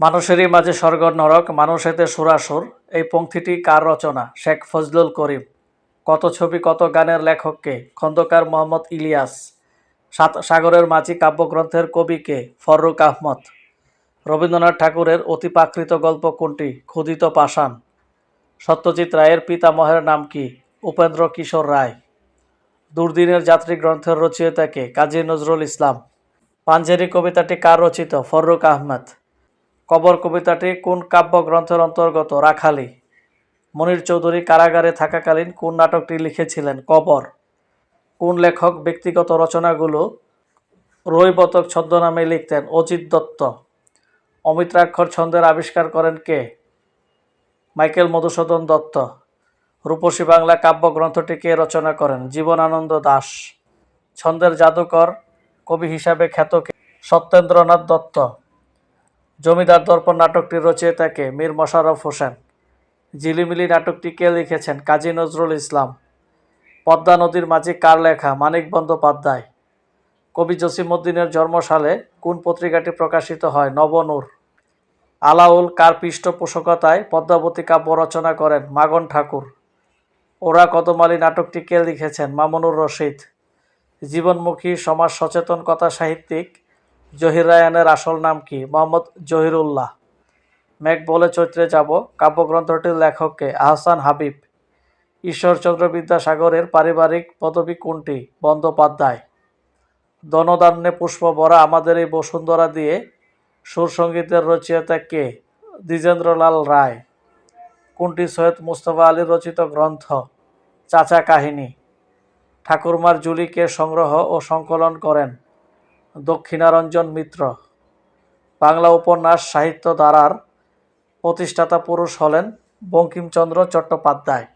মানুষেরই মাঝে স্বর্গ নরক মানুষেতে সুরাসুর। এই পংক্তিটি কার রচনা? শেখ ফজলুল করিম। কত ছবি, কত গানের লেখককে খন্দকার মোহাম্মদ ইলিয়াস। সাত সাগরের মাঝি কাব্যগ্রন্থের কবিকে ফররুক আহমদ। রবীন্দ্রনাথ ঠাকুরের অতিপ্রাকৃত গল্প কোনটি? ক্ষুদিত পাষাণ। সত্যজিৎ রায়ের পিতামহের নাম কি? উপেন্দ্র কিশোর রায়। দুর্দিনের যাত্রী গ্রন্থের রচয়িতাকে কাজী নজরুল ইসলাম। পাঞ্জেরি কবিতাটি কার রচিত? ফররুক আহমেদ। কবর কবিতাটি কোন কাব্যগ্রন্থের অন্তর্গত? রাখালি। মনির চৌধুরী কারাগারে থাকাকালীন কোন নাটকটি লিখেছিলেন? কবর। কোন লেখক ব্যক্তিগত রচনাগুলো রৈবতক ছদ্মনামে লিখতেন? অজিত দত্ত। অমিত্রাক্ষর ছন্দের আবিষ্কার করেন কে? মাইকেল মধুসূদন দত্ত। রূপসী বাংলা কাব্যগ্রন্থটি কে রচনা করেন? জীবনানন্দ দাশ ছন্দের জাদুকর কবি হিসাবে খ্যাত সত্যেন্দ্রনাথ দত্ত। জমিদার দর্পণ নাটকটির রচয়িতাকে মীর মোশাররফ হোসেন। ঝিলিমিলি নাটকটি কে লিখেছেন? কাজী নজরুল ইসলাম। পদ্মা নদীর মাঝি কার লেখা? মানিক বন্দ্যোপাধ্যায়। কবি জসিমউদ্দিনের জন্মসালে কোন পত্রিকাটি প্রকাশিত হয়? নবনূর। আলাউল কার পৃষ্ঠপোষকতায় পদ্মাবতী কাব্য রচনা করেন? মাগন ঠাকুর। ওরা কদমালী নাটকটি কে লিখেছেন? মামুনুর রশিদ। জীবনমুখী, সমাজ সচেতন, কথা সাহিত্যিক জহির রায়ানের আসল নাম কি? মোহাম্মদ জহিরুল্লাহ। মেঘ বলে চৈত্রে যাব। কাব্যগ্রন্থটির লেখককে আহসান হাবিব। ঈশ্বরচন্দ্র বিদ্যাসাগরের পারিবারিক পদবী কোনটি? বন্দ্যোপাধ্যায়। দনদান্যে পুষ্প বরা আমাদের এই বসুন্ধরা দিয়ে সুরসঙ্গীতের রচয়িতা কে? দ্বিজেন্দ্রলাল রায়। কোনটি সৈয়দ মুস্তফা আলীর রচিত গ্রন্থ? চাচা কাহিনী। ঠাকুরমার জুলিকে সংগ্রহ ও সংকলন করেন। দক্ষিণারঞ্জন মিত্র। বাংলা উপন্যাস সাহিত্য ধারার প্রতিষ্ঠাতা পুরুষ হলেন বঙ্কিমচন্দ্র চট্টোপাধ্যায়।